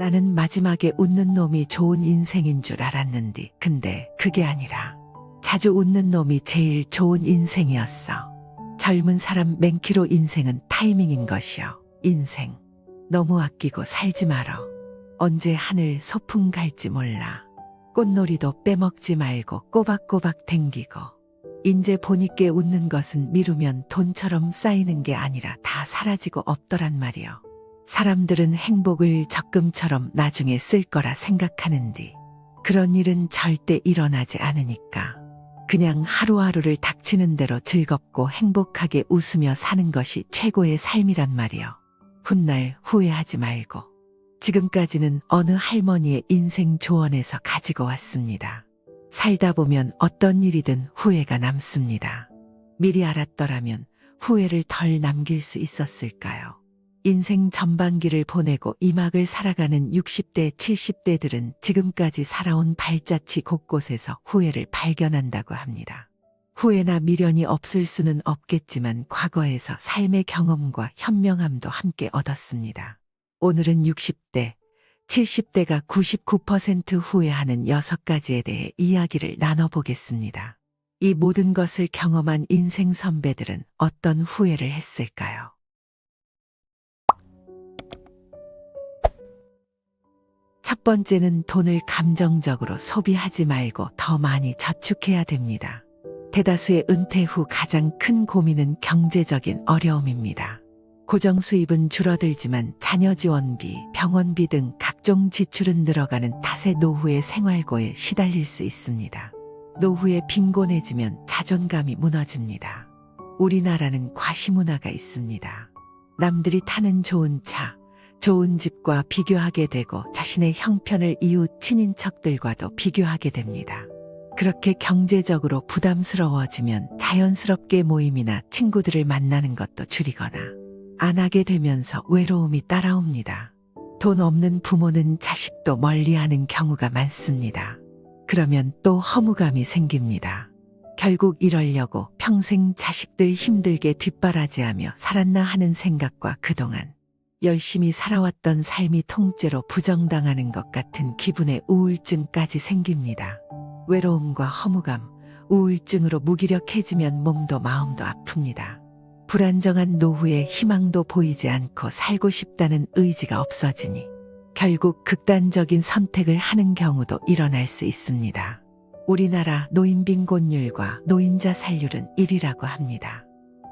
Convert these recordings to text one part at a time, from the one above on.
나는 마지막에 웃는 놈이 좋은 인생인 줄 알았는데, 근데 그게 아니라 자주 웃는 놈이 제일 좋은 인생이었어. 젊은 사람 맹키로 인생은 타이밍인 것이여. 인생. 너무 아끼고 살지 말어. 언제 하늘 소풍 갈지 몰라. 꽃놀이도 빼먹지 말고 꼬박꼬박 댕기고. 인제 보니께 웃는 것은 미루면 돈처럼 쌓이는 게 아니라 다 사라지고 없더란 말이여. 사람들은 행복을 적금처럼 나중에 쓸 거라 생각하는디 그런 일은 절대 일어나지 않으니까 그냥 하루하루를 닥치는 대로 즐겁고 행복하게 웃으며 사는 것이 최고의 삶이란 말이여. 훗날 후회하지 말고 지금까지는 어느 할머니의 인생 조언에서 가지고 왔습니다. 살다 보면 어떤 일이든 후회가 남습니다. 미리 알았더라면 후회를 덜 남길 수 있었을까요? 인생 전반기를 보내고 이막을 살아가는 60대, 70대들은 지금까지 살아온 발자취 곳곳에서 후회를 발견한다고 합니다. 후회나 미련이 없을 수는 없겠지만 과거에서 삶의 경험과 현명함도 함께 얻었습니다. 오늘은 60대, 70대가 99% 후회하는 6가지에 대해 이야기를 나눠보겠습니다. 이 모든 것을 경험한 인생 선배들은 어떤 후회를 했을까요? 첫 번째는 돈을 감정적으로 소비하지 말고 더 많이 저축해야 됩니다. 대다수의 은퇴 후 가장 큰 고민은 경제적인 어려움입니다. 고정 수입은 줄어들지만 자녀 지원비, 병원비 등 각종 지출은 늘어가는 탓에 노후의 생활고에 시달릴 수 있습니다. 노후에 빈곤해지면 자존감이 무너집니다. 우리나라는 과시문화가 있습니다. 남들이 타는 좋은 차, 좋은 집과 비교하게 되고 자신의 형편을 이웃 친인척들과도 비교하게 됩니다. 그렇게 경제적으로 부담스러워지면 자연스럽게 모임이나 친구들을 만나는 것도 줄이거나 안 하게 되면서 외로움이 따라옵니다. 돈 없는 부모는 자식도 멀리 하는 경우가 많습니다. 그러면 또 허무감이 생깁니다. 결국 이러려고 평생 자식들 힘들게 뒷바라지하며 살았나 하는 생각과 그동안 열심히 살아왔던 삶이 통째로 부정당하는 것 같은 기분의 우울증까지 생깁니다. 외로움과 허무감, 우울증으로 무기력해지면 몸도 마음도 아픕니다. 불안정한 노후에 희망도 보이지 않고 살고 싶다는 의지가 없어지니 결국 극단적인 선택을 하는 경우도 일어날 수 있습니다. 우리나라 노인 빈곤율과 노인자 살률은 1위라고 합니다.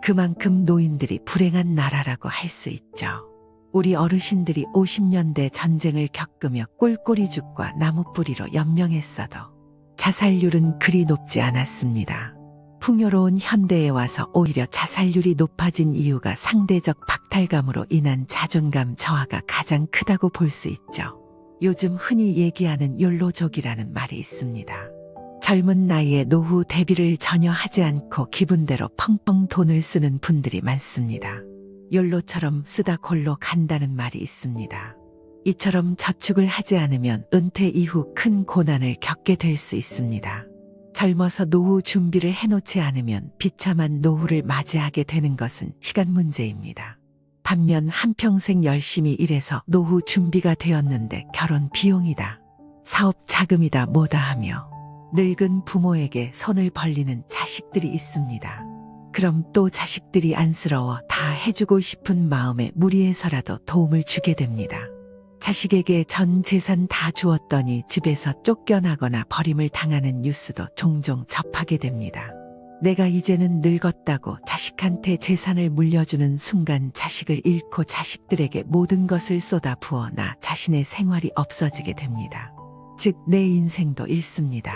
그만큼 노인들이 불행한 나라라고 할 수 있죠. 우리 어르신들이 50년대 전쟁을 겪으며 꿀꼬리죽과 나무뿌리로 연명했어도 자살률은 그리 높지 않았습니다. 풍요로운 현대에 와서 오히려 자살률이 높아진 이유가 상대적 박탈감으로 인한 자존감 저하가 가장 크다고 볼 수 있죠. 요즘 흔히 얘기하는 욜로족이라는 말이 있습니다. 젊은 나이에 노후 대비를 전혀 하지 않고 기분대로 펑펑 돈을 쓰는 분들이 많습니다. 욜로처럼 쓰다 골로 간다는 말이 있습니다. 이처럼 저축을 하지 않으면 은퇴 이후 큰 고난을 겪게 될 수 있습니다. 젊어서 노후 준비를 해놓지 않으면 비참한 노후를 맞이하게 되는 것은 시간 문제입니다. 반면 한평생 열심히 일해서 노후 준비가 되었는데 결혼 비용이다. 사업 자금이다 뭐다 하며 늙은 부모에게 손을 벌리는 자식들이 있습니다. 그럼 또 자식들이 안쓰러워 다 해주고 싶은 마음에 무리해서라도 도움을 주게 됩니다. 자식에게 전 재산 다 주었더니 집에서 쫓겨나거나 버림을 당하는 뉴스도 종종 접하게 됩니다. 내가 이제는 늙었다고 자식한테 재산을 물려주는 순간 자식을 잃고 자식들에게 모든 것을 쏟아 부어 나 자신의 생활이 없어지게 됩니다. 즉, 내 인생도 잃습니다.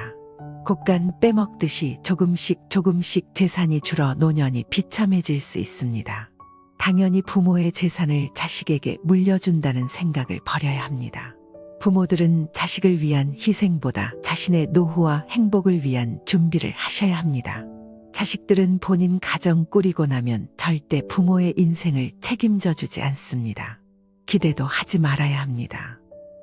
곡간 빼먹듯이 조금씩 조금씩 재산이 줄어 노년이 비참해질 수 있습니다. 당연히 부모의 재산을 자식에게 물려준다는 생각을 버려야 합니다. 부모들은 자식을 위한 희생보다 자신의 노후와 행복을 위한 준비를 하셔야 합니다. 자식들은 본인 가정 꾸리고 나면 절대 부모의 인생을 책임져 주지 않습니다. 기대도 하지 말아야 합니다.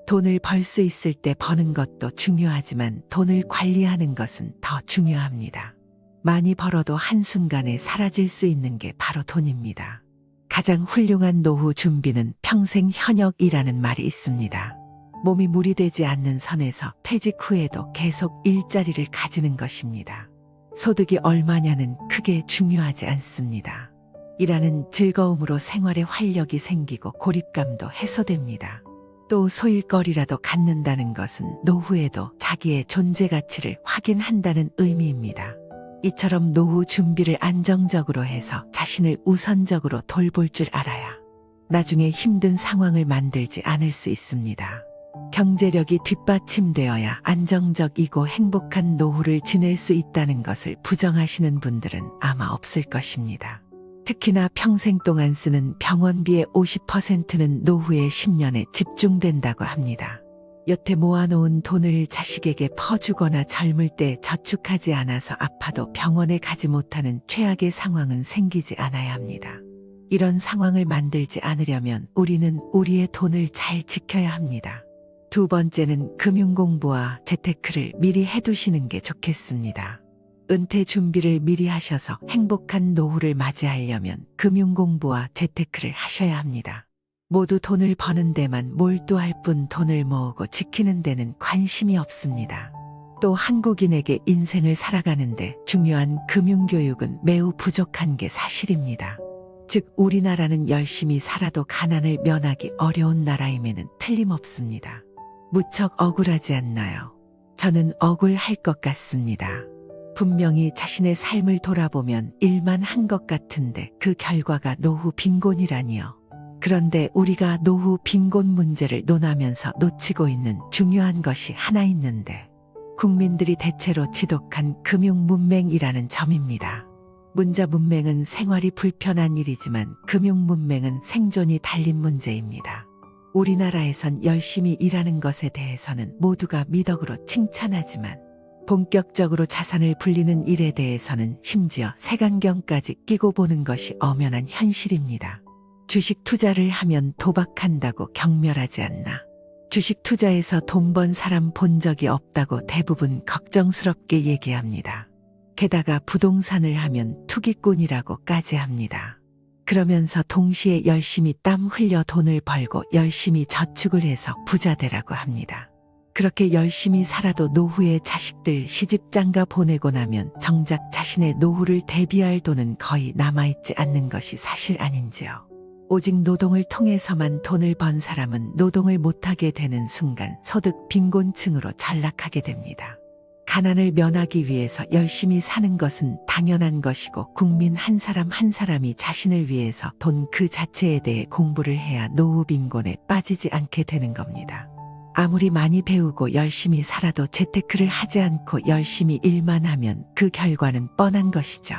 돈을 벌 수 있을 때 버는 것도 중요하지만 돈을 관리하는 것은 더 중요합니다. 많이 벌어도 한순간에 사라질 수 있는 게 바로 돈입니다. 가장 훌륭한 노후 준비는 평생 현역이라는 말이 있습니다. 몸이 무리되지 않는 선에서 퇴직 후에도 계속 일자리를 가지는 것입니다. 소득이 얼마냐는 크게 중요하지 않습니다. 일하는 즐거움으로 생활에 활력이 생기고 고립감도 해소됩니다. 또 소일거리라도 갖는다는 것은 노후에도 자기의 존재 가치를 확인한다는 의미입니다. 이처럼 노후 준비를 안정적으로 해서 자신을 우선적으로 돌볼 줄 알아야 나중에 힘든 상황을 만들지 않을 수 있습니다. 경제력이 뒷받침되어야 안정적이고 행복한 노후를 지낼 수 있다는 것을 부정하시는 분들은 아마 없을 것입니다. 특히나 평생 동안 쓰는 병원비의 50%는 노후의 10년에 집중된다고 합니다. 여태 모아놓은 돈을 자식에게 퍼주거나 젊을 때 저축하지 않아서 아파도 병원에 가지 못하는 최악의 상황은 생기지 않아야 합니다. 이런 상황을 만들지 않으려면 우리는 우리의 돈을 잘 지켜야 합니다. 두 번째는 금융 공부와 재테크를 미리 해두시는 게 좋겠습니다. 은퇴 준비를 미리 하셔서 행복한 노후를 맞이하려면 금융 공부와 재테크를 하셔야 합니다. 모두 돈을 버는 데만 몰두할 뿐 돈을 모으고 지키는 데는 관심이 없습니다. 또 한국인에게 인생을 살아가는데 중요한 금융교육은 매우 부족한 게 사실입니다. 즉, 우리나라는 열심히 살아도 가난을 면하기 어려운 나라임에는 틀림없습니다. 무척 억울하지 않나요? 저는 억울할 것 같습니다. 분명히 자신의 삶을 돌아보면 일만 한 것 같은데 그 결과가 노후 빈곤이라니요. 그런데 우리가 노후 빈곤 문제를 논하면서 놓치고 있는 중요한 것이 하나 있는데 국민들이 대체로 지독한 금융 문맹이라는 점입니다. 문자 문맹은 생활이 불편한 일이지만 금융 문맹은 생존이 달린 문제입니다. 우리나라에선 열심히 일하는 것에 대해서는 모두가 미덕으로 칭찬하지만 본격적으로 자산을 불리는 일에 대해서는 심지어 색안경까지 끼고 보는 것이 엄연한 현실입니다. 주식 투자를 하면 도박한다고 경멸하지 않나. 주식 투자에서 돈 번 사람 본 적이 없다고 대부분 걱정스럽게 얘기합니다. 게다가 부동산을 하면 투기꾼이라고까지 합니다. 그러면서 동시에 열심히 땀 흘려 돈을 벌고 열심히 저축을 해서 부자 되라고 합니다. 그렇게 열심히 살아도 노후에 자식들 시집 장가 보내고 나면 정작 자신의 노후를 대비할 돈은 거의 남아있지 않는 것이 사실 아닌지요. 오직 노동을 통해서만 돈을 번 사람은 노동을 못하게 되는 순간 소득 빈곤층으로 전락하게 됩니다. 가난을 면하기 위해서 열심히 사는 것은 당연한 것이고 국민 한 사람 한 사람이 자신을 위해서 돈 그 자체에 대해 공부를 해야 노후 빈곤에 빠지지 않게 되는 겁니다. 아무리 많이 배우고 열심히 살아도 재테크를 하지 않고 열심히 일만 하면 그 결과는 뻔한 것이죠.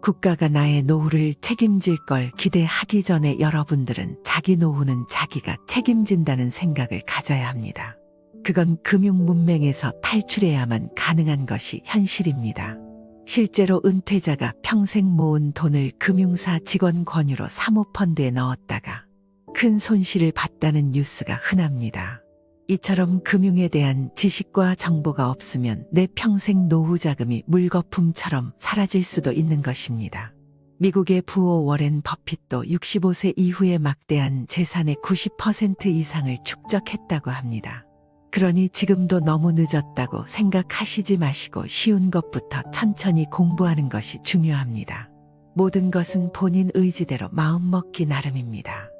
국가가 나의 노후를 책임질 걸 기대하기 전에 여러분들은 자기 노후는 자기가 책임진다는 생각을 가져야 합니다. 그건 금융 문맹에서 탈출해야만 가능한 것이 현실입니다. 실제로 은퇴자가 평생 모은 돈을 금융사 직원 권유로 사모펀드에 넣었다가 큰 손실을 봤다는 뉴스가 흔합니다. 이처럼 금융에 대한 지식과 정보가 없으면 내 평생 노후 자금이 물거품처럼 사라질 수도 있는 것입니다. 미국의 부호 워렌 버핏도 65세 이후에 막대한 재산의 90% 이상을 축적했다고 합니다. 그러니 지금도 너무 늦었다고 생각하시지 마시고 쉬운 것부터 천천히 공부하는 것이 중요합니다. 모든 것은 본인 의지대로 마음먹기 나름입니다.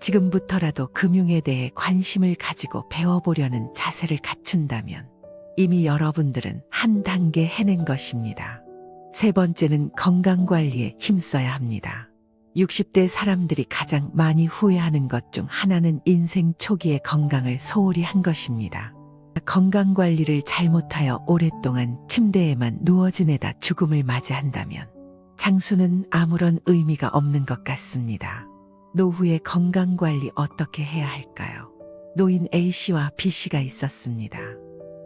지금부터라도 금융에 대해 관심을 가지고 배워보려는 자세를 갖춘다면 이미 여러분들은 한 단계 해낸 것입니다. 세 번째는 건강관리에 힘써야 합니다. 60대 사람들이 가장 많이 후회하는 것 중 하나는 인생 초기의 건강을 소홀히 한 것입니다. 건강 관리를 잘못하여 오랫동안 침대에만 누워 지내다 죽음을 맞이한다면 장수는 아무런 의미가 없는 것 같습니다. 노후의 건강 관리 어떻게 해야 할까요? 노인 A씨와 B씨가 있었습니다.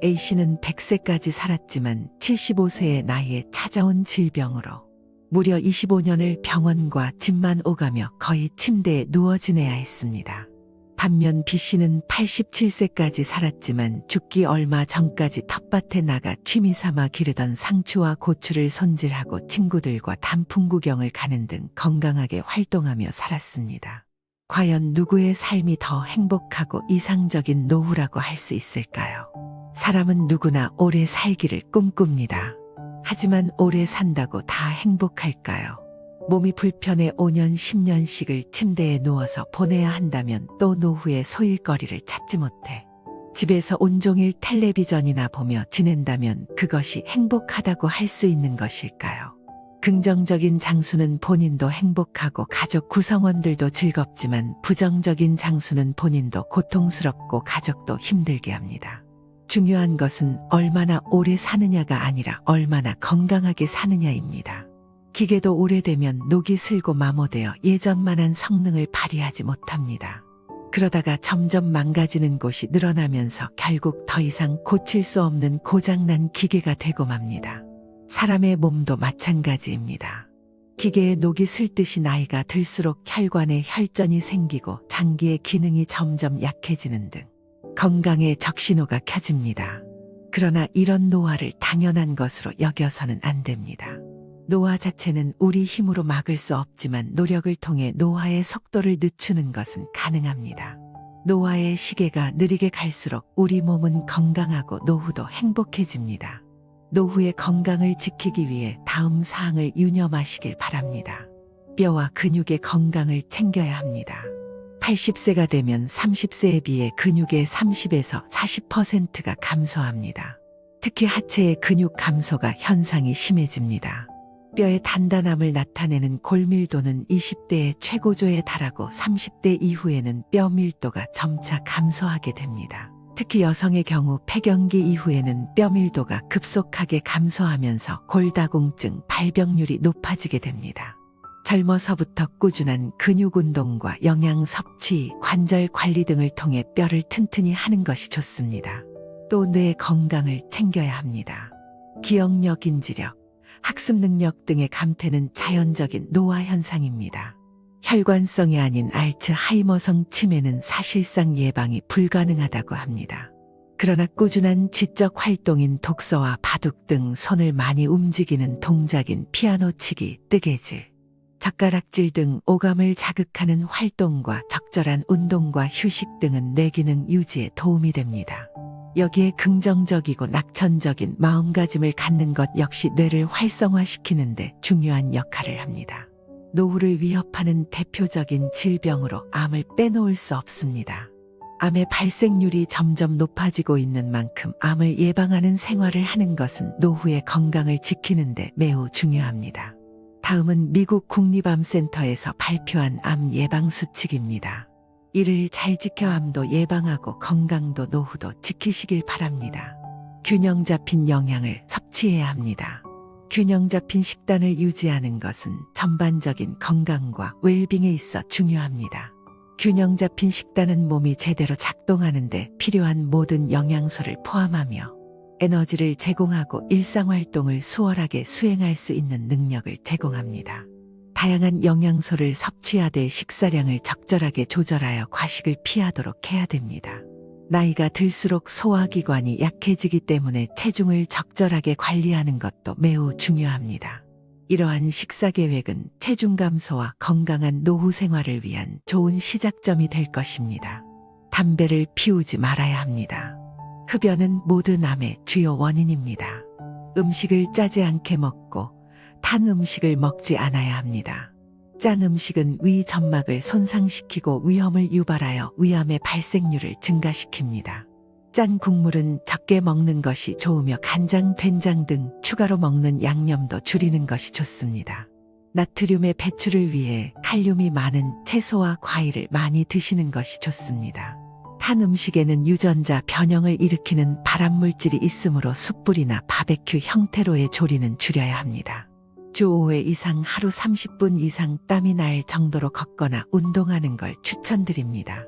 A씨는 100세까지 살았지만 75세의 나이에 찾아온 질병으로 무려 25년을 병원과 집만 오가며 거의 침대에 누워 지내야 했습니다. 반면 B씨는 87세까지 살았지만 죽기 얼마 전까지 텃밭에 나가 취미 삼아 기르던 상추와 고추를 손질하고 친구들과 단풍 구경을 가는 등 건강하게 활동하며 살았습니다. 과연 누구의 삶이 더 행복하고 이상적인 노후라고 할 수 있을까요? 사람은 누구나 오래 살기를 꿈꿉니다. 하지만 오래 산다고 다 행복할까요? 몸이 불편해 5년, 10년씩을 침대에 누워서 보내야 한다면 또 노후의 소일거리를 찾지 못해 집에서 온종일 텔레비전이나 보며 지낸다면 그것이 행복하다고 할 수 있는 것일까요? 긍정적인 장수는 본인도 행복하고 가족 구성원들도 즐겁지만 부정적인 장수는 본인도 고통스럽고 가족도 힘들게 합니다. 중요한 것은 얼마나 오래 사느냐가 아니라 얼마나 건강하게 사느냐입니다. 기계도 오래되면 녹이 슬고 마모되어 예전만한 성능을 발휘하지 못합니다. 그러다가 점점 망가지는 곳이 늘어나면서 결국 더 이상 고칠 수 없는 고장난 기계가 되고 맙니다. 사람의 몸도 마찬가지입니다. 기계에 녹이 슬듯이 나이가 들수록 혈관에 혈전이 생기고 장기의 기능이 점점 약해지는 등 건강에 적신호가 켜집니다. 그러나 이런 노화를 당연한 것으로 여겨서는 안 됩니다. 노화 자체는 우리 힘으로 막을 수 없지만 노력을 통해 노화의 속도를 늦추는 것은 가능합니다. 노화의 시계가 느리게 갈수록 우리 몸은 건강하고 노후도 행복해집니다. 노후의 건강을 지키기 위해 다음 사항을 유념하시길 바랍니다. 뼈와 근육의 건강을 챙겨야 합니다. 80세가 되면 30세에 비해 근육의 30에서 40%가 감소합니다. 특히 하체의 근육 감소가 현상이 심해집니다. 뼈의 단단함을 나타내는 골밀도는 20대의 최고조에 달하고 30대 이후에는 뼈 밀도가 점차 감소하게 됩니다. 특히 여성의 경우 폐경기 이후에는 뼈 밀도가 급속하게 감소하면서 골다공증 발병률이 높아지게 됩니다. 젊어서부터 꾸준한 근육 운동과 영양 섭취, 관절 관리 등을 통해 뼈를 튼튼히 하는 것이 좋습니다. 또 뇌 건강을 챙겨야 합니다. 기억력, 인지력, 학습 능력 등의 감퇴는 자연적인 노화 현상입니다. 혈관성이 아닌 알츠하이머성 치매는 사실상 예방이 불가능하다고 합니다. 그러나 꾸준한 지적 활동인 독서와 바둑 등 손을 많이 움직이는 동작인 피아노 치기, 뜨개질, 젓가락질 등 오감을 자극하는 활동과 적절한 운동과 휴식 등은 뇌 기능 유지에 도움이 됩니다. 여기에 긍정적이고 낙천적인 마음가짐을 갖는 것 역시 뇌를 활성화시키는데 중요한 역할을 합니다. 노후를 위협하는 대표적인 질병으로 암을 빼놓을 수 없습니다. 암의 발생률이 점점 높아지고 있는 만큼 암을 예방하는 생활을 하는 것은 노후의 건강을 지키는데 매우 중요합니다. 다음은 미국 국립암센터에서 발표한 암 예방 수칙입니다. 이를 잘 지켜 암도 예방하고 건강도 노후도 지키시길 바랍니다. 균형 잡힌 영양을 섭취해야 합니다. 균형 잡힌 식단을 유지하는 것은 전반적인 건강과 웰빙에 있어 중요합니다. 균형 잡힌 식단은 몸이 제대로 작동하는데 필요한 모든 영양소를 포함하며 에너지를 제공하고 일상활동을 수월하게 수행할 수 있는 능력을 제공합니다. 다양한 영양소를 섭취하되 식사량을 적절하게 조절하여 과식을 피하도록 해야 됩니다. 나이가 들수록 소화기관이 약해지기 때문에 체중을 적절하게 관리하는 것도 매우 중요합니다. 이러한 식사 계획은 체중 감소와 건강한 노후 생활을 위한 좋은 시작점이 될 것입니다. 담배를 피우지 말아야 합니다. 흡연은 모든 암의 주요 원인입니다. 음식을 짜지 않게 먹고 탄 음식을 먹지 않아야 합니다. 짠 음식은 위 점막을 손상시키고 위험을 유발하여 위암의 발생률을 증가시킵니다. 짠 국물은 적게 먹는 것이 좋으며 간장, 된장 등 추가로 먹는 양념도 줄이는 것이 좋습니다. 나트륨의 배출을 위해 칼륨이 많은 채소와 과일을 많이 드시는 것이 좋습니다. 탄 음식에는 유전자 변형을 일으키는 발암물질이 있으므로 숯불이나 바베큐 형태로의 조리는 줄여야 합니다. 주 5회 이상 하루 30분 이상 땀이 날 정도로 걷거나 운동하는 걸 추천드립니다.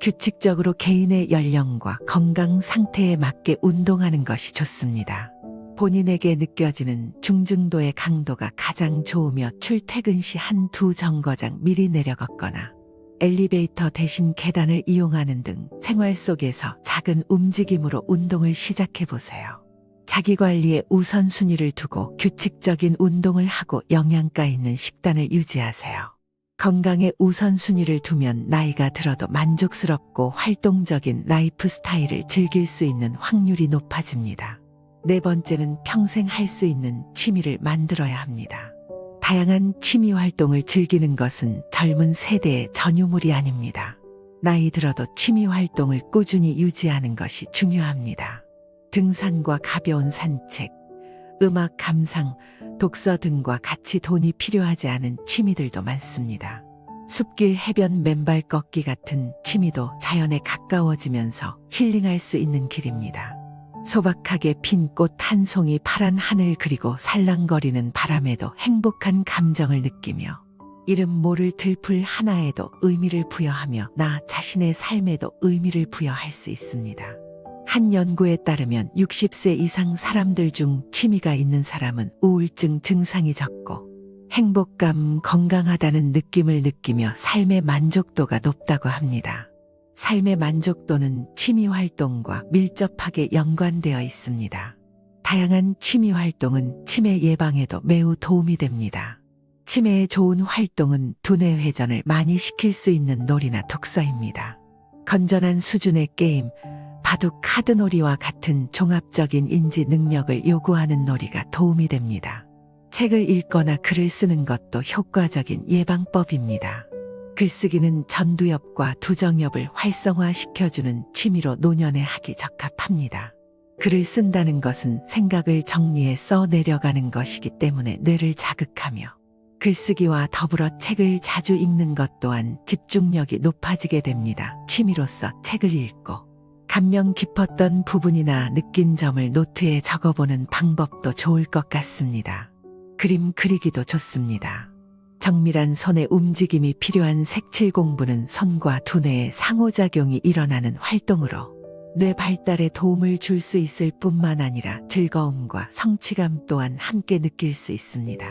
규칙적으로 개인의 연령과 건강 상태에 맞게 운동하는 것이 좋습니다. 본인에게 느껴지는 중증도의 강도가 가장 좋으며 출퇴근 시 한 두 정거장 미리 내려 걷거나 엘리베이터 대신 계단을 이용하는 등 생활 속에서 작은 움직임으로 운동을 시작해 보세요. 자기 관리에 우선순위를 두고 규칙적인 운동을 하고 영양가 있는 식단을 유지하세요. 건강에 우선순위를 두면 나이가 들어도 만족스럽고 활동적인 라이프 스타일을 즐길 수 있는 확률이 높아집니다. 네 번째는 평생 할 수 있는 취미를 만들어야 합니다. 다양한 취미 활동을 즐기는 것은 젊은 세대의 전유물이 아닙니다. 나이 들어도 취미 활동을 꾸준히 유지하는 것이 중요합니다. 등산과 가벼운 산책, 음악 감상, 독서 등과 같이 돈이 필요하지 않은 취미들도 많습니다. 숲길 해변 맨발 걷기 같은 취미도 자연에 가까워지면서 힐링할 수 있는 길입니다. 소박하게 핀 꽃 한 송이 파란 하늘 그리고 살랑거리는 바람에도 행복한 감정을 느끼며 이름 모를 들풀 하나에도 의미를 부여하며 나 자신의 삶에도 의미를 부여할 수 있습니다. 한 연구에 따르면 60세 이상 사람들 중 취미가 있는 사람은 우울증 증상이 적고 행복감, 건강하다는 느낌을 느끼며 삶의 만족도가 높다고 합니다. 삶의 만족도는 취미 활동과 밀접하게 연관되어 있습니다. 다양한 취미 활동은 치매 예방에도 매우 도움이 됩니다. 치매에 좋은 활동은 두뇌 회전을 많이 시킬 수 있는 놀이나 독서입니다. 건전한 수준의 게임, 바둑 카드놀이와 같은 종합적인 인지 능력을 요구하는 놀이가 도움이 됩니다. 책을 읽거나 글을 쓰는 것도 효과적인 예방법입니다. 글쓰기는 전두엽과 두정엽을 활성화시켜주는 취미로 노년에 하기 적합합니다. 글을 쓴다는 것은 생각을 정리해 써 내려가는 것이기 때문에 뇌를 자극하며 글쓰기와 더불어 책을 자주 읽는 것 또한 집중력이 높아지게 됩니다. 취미로서 책을 읽고 감명 깊었던 부분이나 느낀 점을 노트에 적어보는 방법도 좋을 것 같습니다. 그림 그리기도 좋습니다. 정밀한 손의 움직임이 필요한 색칠 공부는 손과 두뇌의 상호작용이 일어나는 활동으로 뇌 발달에 도움을 줄 수 있을 뿐만 아니라 즐거움과 성취감 또한 함께 느낄 수 있습니다.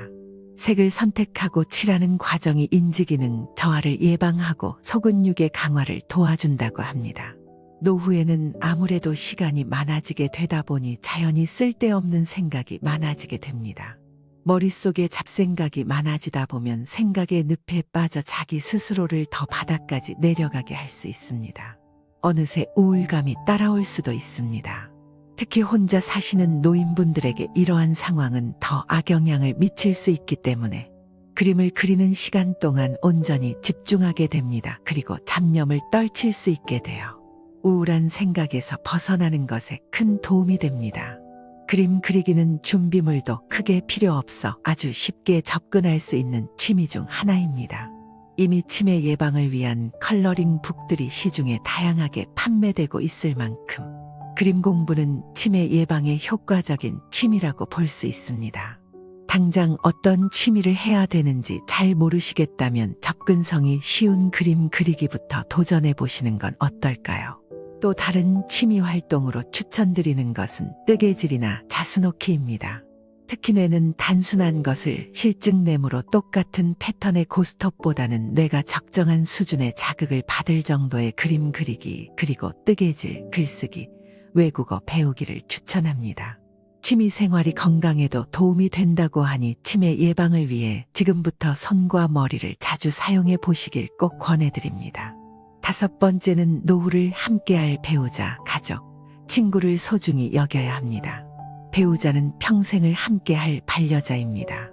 색을 선택하고 칠하는 과정이 인지기능 저하를 예방하고 소근육의 강화를 도와준다고 합니다. 노후에는 아무래도 시간이 많아지게 되다 보니 자연히 쓸데없는 생각이 많아지게 됩니다. 머릿속에 잡생각이 많아지다 보면 생각의 늪에 빠져 자기 스스로를 더 바닥까지 내려가게 할 수 있습니다. 어느새 우울감이 따라올 수도 있습니다. 특히 혼자 사시는 노인분들에게 이러한 상황은 더 악영향을 미칠 수 있기 때문에 그림을 그리는 시간 동안 온전히 집중하게 됩니다. 그리고 잡념을 떨칠 수 있게 되어 우울한 생각에서 벗어나는 것에 큰 도움이 됩니다. 그림 그리기는 준비물도 크게 필요 없어 아주 쉽게 접근할 수 있는 취미 중 하나입니다. 이미 치매 예방을 위한 컬러링 북들이 시중에 다양하게 판매되고 있을 만큼 그림 공부는 치매 예방에 효과적인 취미라고 볼 수 있습니다. 당장 어떤 취미를 해야 되는지 잘 모르시겠다면 접근성이 쉬운 그림 그리기부터 도전해 보시는 건 어떨까요? 또 다른 취미 활동으로 추천드리는 것은 뜨개질이나 자수놓기입니다. 특히 뇌는 단순한 것을 실증내므로 똑같은 패턴의 고스톱보다는 뇌가 적정한 수준의 자극을 받을 정도의 그림 그리기, 그리고 뜨개질, 글쓰기, 외국어 배우기를 추천합니다. 취미 생활이 건강에도 도움이 된다고 하니 치매 예방을 위해 지금부터 손과 머리를 자주 사용해 보시길 꼭 권해드립니다. 다섯 번째는 노후를 함께할 배우자, 가족, 친구를 소중히 여겨야 합니다. 배우자는 평생을 함께할 반려자입니다.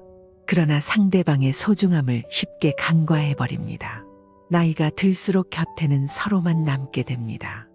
그러나 상대방의 소중함을 쉽게 간과해버립니다. 나이가 들수록 곁에는 서로만 남게 됩니다.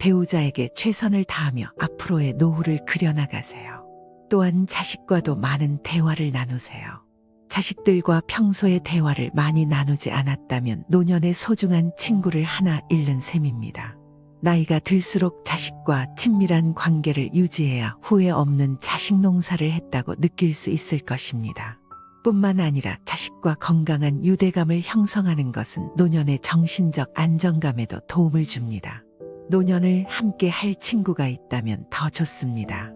배우자에게 최선을 다하며 앞으로의 노후를 그려나가세요. 또한 자식과도 많은 대화를 나누세요. 자식들과 평소에 대화를 많이 나누지 않았다면 노년의 소중한 친구를 하나 잃는 셈입니다. 나이가 들수록 자식과 친밀한 관계를 유지해야 후회 없는 자식 농사를 했다고 느낄 수 있을 것입니다. 뿐만 아니라 자식과 건강한 유대감을 형성하는 것은 노년의 정신적 안정감에도 도움을 줍니다. 노년을 함께 할 친구가 있다면 더 좋습니다.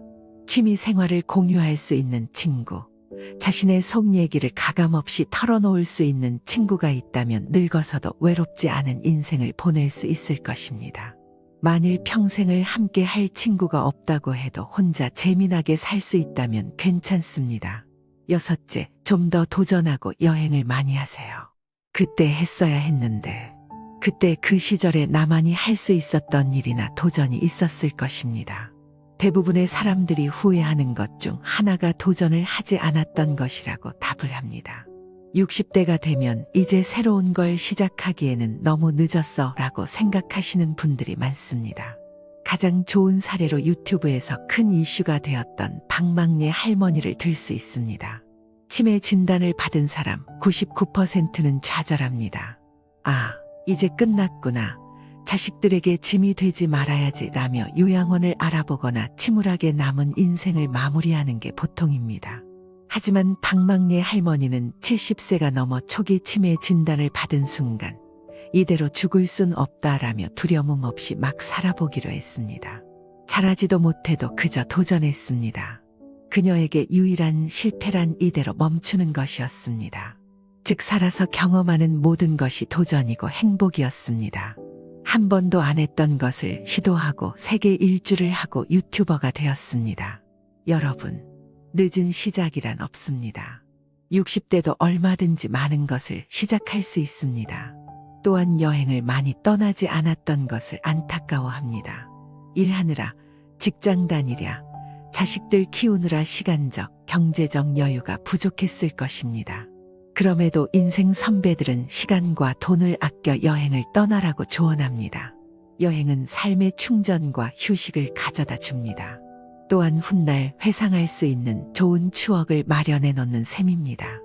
취미 생활을 공유할 수 있는 친구, 자신의 속 얘기를 가감없이 털어놓을 수 있는 친구가 있다면 늙어서도 외롭지 않은 인생을 보낼 수 있을 것입니다. 만일 평생을 함께 할 친구가 없다고 해도 혼자 재미나게 살 수 있다면 괜찮습니다. 여섯째, 좀 더 도전하고 여행을 많이 하세요. 그때 했어야 했는데, 그때 그 시절에 나만이 할 수 있었던 일이나 도전이 있었을 것입니다. 대부분의 사람들이 후회하는 것 중 하나가 도전을 하지 않았던 것이라고 답을 합니다. 60대가 되면 이제 새로운 걸 시작하기에는 너무 늦었어 라고 생각하시는 분들이 많습니다. 가장 좋은 사례로 유튜브에서 큰 이슈가 되었던 방망래 할머니를 들 수 있습니다. 치매 진단을 받은 사람 99%는 좌절합니다. 아, 이제 끝났구나. 자식들에게 짐이 되지 말아야지 라며 요양원을 알아보거나 침울하게 남은 인생을 마무리하는 게 보통입니다. 하지만 방망래 할머니는 70세가 넘어 초기 치매 진단을 받은 순간 이대로 죽을 순 없다라며 두려움 없이 막 살아보기로 했습니다. 잘하지도 못해도 그저 도전했습니다. 그녀에게 유일한 실패란 이대로 멈추는 것이었습니다. 즉 살아서 경험하는 모든 것이 도전이고 행복이었습니다. 한 번도 안 했던 것을 시도하고 세계 일주를 하고 유튜버가 되었습니다. 여러분, 늦은 시작이란 없습니다. 60대도 얼마든지 많은 것을 시작할 수 있습니다. 또한 여행을 많이 떠나지 않았던 것을 안타까워합니다. 일하느라, 직장 다니랴, 자식들 키우느라 시간적, 경제적 여유가 부족했을 것입니다. 그럼에도 인생 선배들은 시간과 돈을 아껴 여행을 떠나라고 조언합니다. 여행은 삶의 충전과 휴식을 가져다 줍니다. 또한 훗날 회상할 수 있는 좋은 추억을 마련해 놓는 셈입니다.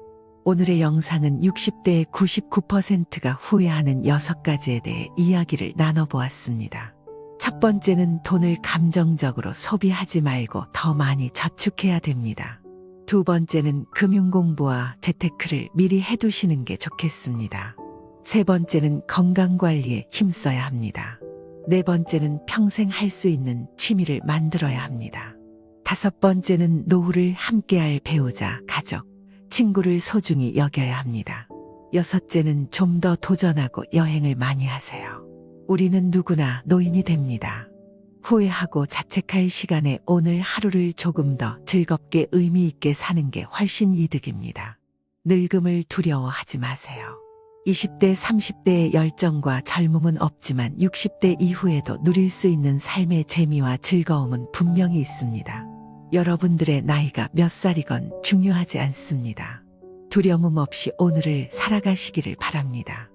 오늘의 영상은 60대의 99%가 후회하는 6가지에 대해 이야기를 나눠보았습니다. 첫 번째는 돈을 감정적으로 소비하지 말고 더 많이 저축해야 됩니다. 두 번째는 금융공부와 재테크를 미리 해두시는 게 좋겠습니다. 세 번째는 건강관리에 힘써야 합니다. 네 번째는 평생 할 수 있는 취미를 만들어야 합니다. 다섯 번째는 노후를 함께할 배우자, 가족, 친구를 소중히 여겨야 합니다. 여섯째는 좀 더 도전하고 여행을 많이 하세요. 우리는 누구나 노인이 됩니다. 후회하고 자책할 시간에 오늘 하루를 조금 더 즐겁게 의미 있게 사는 게 훨씬 이득입니다. 늙음을 두려워하지 마세요. 20대, 30대의 열정과 젊음은 없지만 60대 이후에도 누릴 수 있는 삶의 재미와 즐거움은 분명히 있습니다. 여러분들의 나이가 몇 살이건 중요하지 않습니다. 두려움 없이 오늘을 살아가시기를 바랍니다.